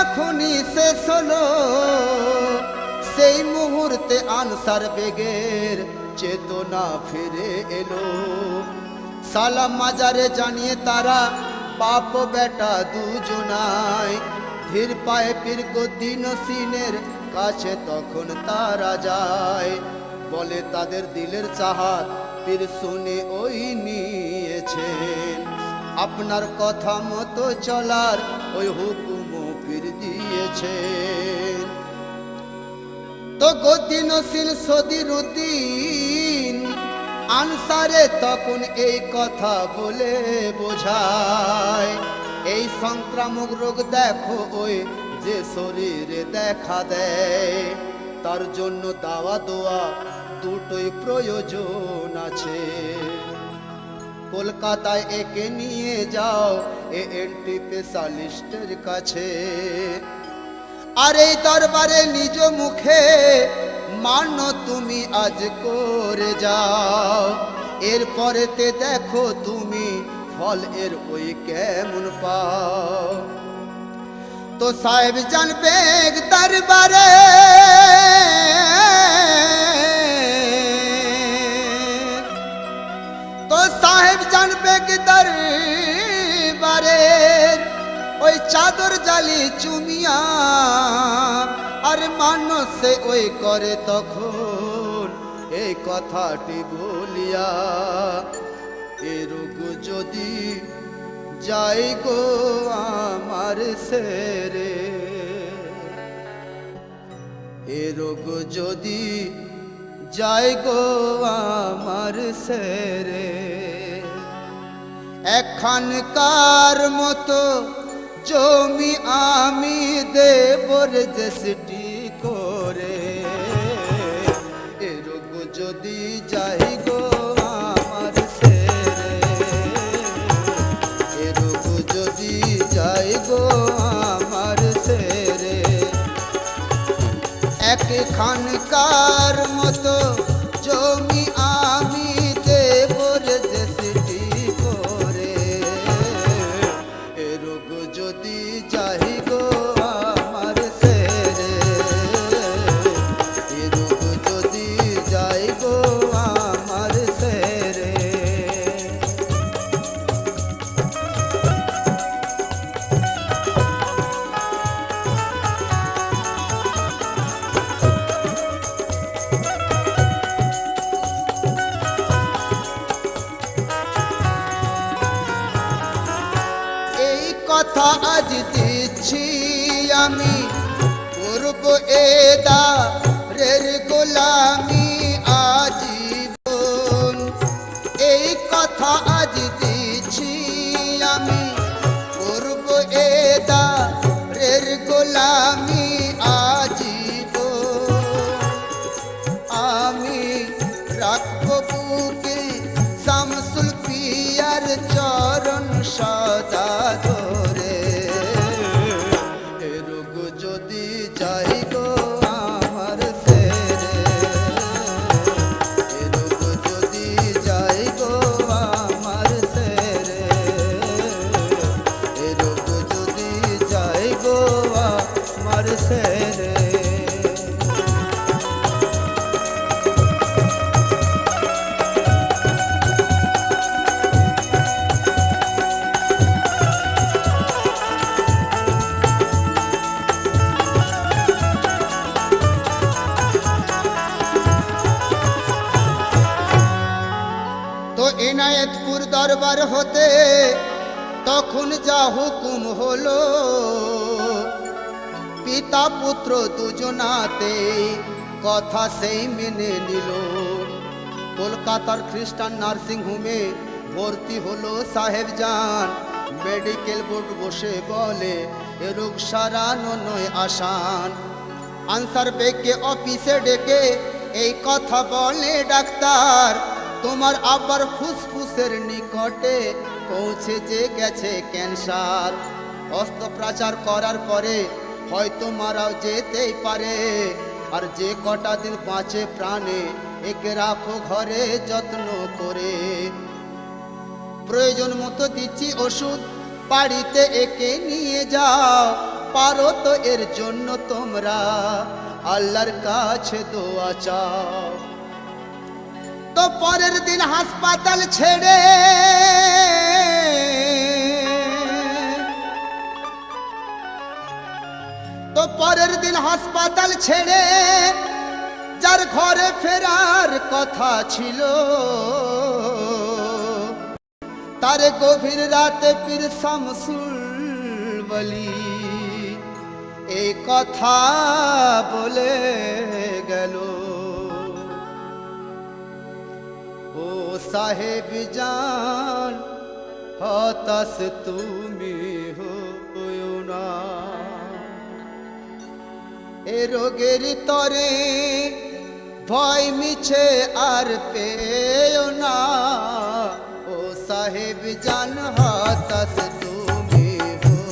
যখনই শেষ হলো, সেই মুহূর্তে আনসার বেগের চেতনা ফিরে এলো। সালাম মাজারে জানিয়ে তারা পাপ বেটা দুজনায় ধীর পায়ে পীর গদ্দিন সিনের কাছে তখন তারা যায়। বলে তাদের দিলের চাহাত পীর শুনে ওই নিয়েছেন আপনার কথা মতো চলার ওই হুকুম পীর দিয়েছেন তো গদিন সিল সদির আনসারে তখন এই কথা বলে বোঝায়। এই সংক্রামক রোগ দেখো ওই যে শরীরে দেখা দেয়। তার জন্য দাওয়া দোয়া দুটোই প্রয়োজন আছে। কলকাতায় একে নিয়ে যাও, এ এন্টি স্পেশালিস্টের কাছে। আর এই দরবারে নিজ মুখে মান্য তুমি আজ করে যাও। এরপরেতে দেখো তুমি ফল এর ওই কেমন পাও। তো সাহেব জানবে দরবারে চাদর জালি চুমিয়া, আর মানুষে ওই করে তখন এই কথাটি বলিয়া, এ রোগ যদি যাই গো আমার সেরে, এ যদি যাই গো আমার সেরে। এখানকার মতো জমি আমি দেবর জেসটি করে। এ রোগ যদি যাই গো আমার সেরে। এ রোগ যদি যাই গো আমার সেরে। এক খানকার মতো আমি পূর্ব এদা রের গোলামি আজীবন। এই কথা আজ দিচ্ছি আমি পূর্ব এদা রের গোলামি আজীবন। আমি রাখব বুকে শামসুল পিয়ার চরণ সদা সেরে তো এনায়েতপুর দরবার হতে তখন যা হুকুম হলো। পিতা পুত্র দুজনাতে, কথা সেই মেনে নিল। কলকাতার খ্রিস্টান নার্সিং হোমে ভর্তি হলো সাহেব যান মেডিকেল বোর্ড বসে বলে, এ রোগ সারানো নয় আসান। আনসার বেগকে অফিসে ডেকে, এই কথা বলে ডাক্তার, তোমার আবার ফুসফুসের নিকটে পৌঁছে যে গেছে ক্যান্সার। অস্ত্রোপচার করার পরে হয়তো মারাও যেতেই পারে। আর যে কটা দিন বাঁচে প্রাণে, একে রাখো ঘরে যত্ন করে। প্রয়োজন মতো দিচ্ছি ওষুধ, বাড়িতে একে নিয়ে যাও। পারো তো এর জন্য তোমরা, আল্লাহর কাছে দোয়া চাও। তো পরের দিন হাসপাতাল ছেড়ে তো পরের দিন হাসপাতাল ছেড়ে যার ঘরে ফেরার কথা ছিল। তার গভীর রাতে পীর শামসুল বলি এই কথা বলে গেল। ও সাহেব জান, হতাশ তুমি হইও না। এ রোগের তরে ভয় মিছে আর পেও না। ও সাহেব জান